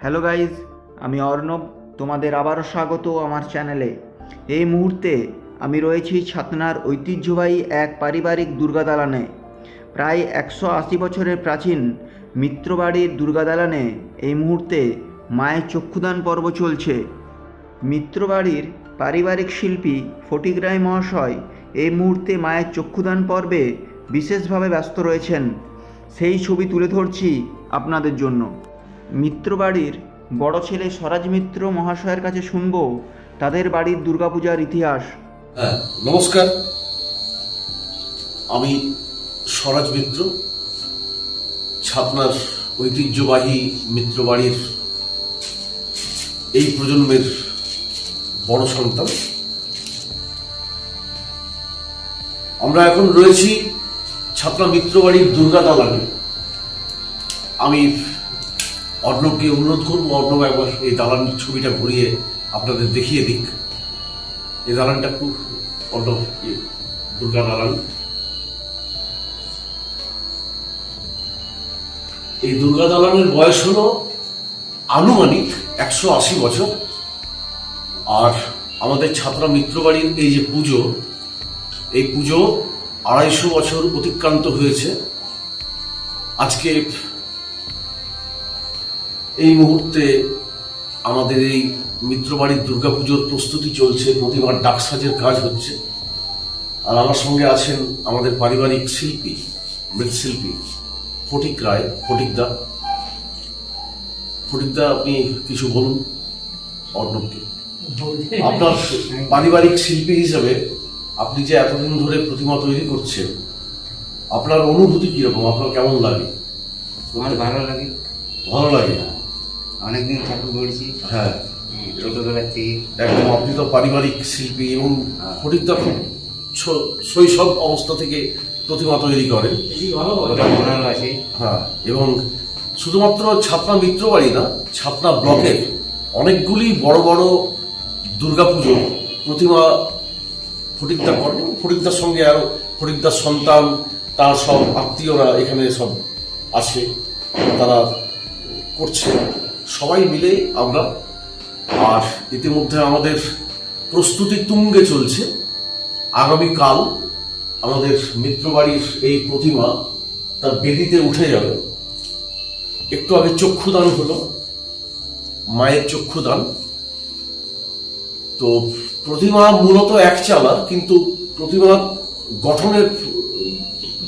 Hello guys আমি অর্ণব, তোমাদের আবারও স্বাগত আমার চ্যানেলে এই মুহূর্তে আমি রয়েছি ছাতনার ঐতিহ্যবাহী এক পারিবারিক দুর্গা দালানে। প্রায় একশো আশি বছরের প্রাচীন মিত্রবাড়ির দুর্গা দালানে এই মুহূর্তে মায়ের চক্ষুদান পর্ব চলছে। মিত্রবাড়ির পারিবারিক শিল্পী ফটিক রায় মহাশয় এই মুহূর্তে মায়ের চক্ষুদান পর্বে বিশেষভাবে ব্যস্ত রয়েছেন। সেই ছবি তুলে ধরছি আপনাদের জন্য। মিত্রবাড়ির বড় ছেলে স্বরাজ মিত্র মহাশয়ের কাছে শুনব, তাদের বাড়ির দুর্গাপূজার ইতিহাস। হ্যাঁ নমস্কার। আমি স্বরাজ মিত্র ছাতনার ঐতিহ্যবাহী মিত্রবাড়ির এই প্রজন্মের বড় সন্তান। আমরা এখন রয়েছি ছাত্রা মিত্রবাড়ির দুর্গা দালানে আমি অর্ণবকে অনুরোধ করব, অর্ণব একবার এই দালানের ছবিটা ঘুরিয়ে আপনাদের দেখিয়ে দিক। এই দালানটা খুব অর্ণব দুর্গা দালান। এই দুর্গা দালানের বয়স হলো আনুমানিক একশো আশি বছর। আর আমাদের ছাত্রা মিত্র বাড়ির এই যে পুজো, এই পুজো আড়াইশো বছর অতিক্রান্ত হয়েছে। আজকে এই মুহূর্তে আমাদের এই মিত্রবাড়ির দুর্গাপুজোর প্রস্তুতি চলছে প্রতিবার ডাকসাজের কাজ হচ্ছে। আর আমার সঙ্গে আছেন আমাদের পারিবারিক শিল্পী মৃৎশিল্পী ফটিক রায় ফটিকদা ফটিকদা আপনি কিছু বলুন অর্ণবকে। আপনার পারিবারিক শিল্পী হিসেবে আপনি যে এতদিন ধরে প্রতিমা তৈরি করছেন আপনার অনুভূতি কীরকম? আপনার কেমন লাগে? আমার ভালো লাগে। ভালো লাগে অনেকদিন ঠাকুর গড়েছি। হ্যাঁ। ছোটবেলার থেকে একদম আপনি তো পারিবারিক শিল্পী এবং ফটিকদা খুব শৈশব অবস্থা থেকে প্রতিমা তৈরি করেন। হ্যাঁ। এবং শুধুমাত্র ছাত্রা মিত্রবাড়ি না ছাত্রা ব্লকের অনেকগুলি বড় বড় দুর্গাপুজো প্রতিমা ফটিকদা করেন ফটিকদার সঙ্গে আরও ফটিকদার সন্তান তার সব আত্মীয়রা এখানে সব আসে তারা করছে। সবাই মিলে আমরা। আর ইতিমধ্যে আমাদের প্রস্তুতি তুঙ্গে চলছে। আগামীকাল আমাদের মিত্রবাড়ির এই প্রতিমা তার বেদিতে উঠে যাবে। একটু আগে চক্ষুদান হলো, মায়ের চক্ষুদান। তো প্রতিমা মূলত এক চালা, কিন্তু প্রতিমা গঠনের,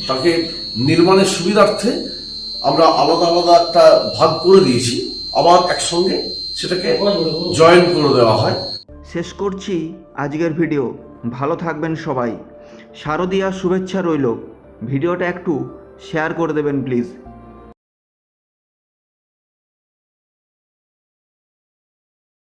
তাকে নির্মাণের সুবিধার্থে আমরা আলাদা আলাদা একটা ভাগ করে দিয়েছি। আবার একসঙ্গে সেটাকে জয়েন করে দেওয়া হয়। শেষ করছি আজকের ভিডিও ভালো থাকবেন সবাই। শারদীয়া শুভেচ্ছা রইল। ভিডিওটা একটু শেয়ার করে দেবেন প্লিজ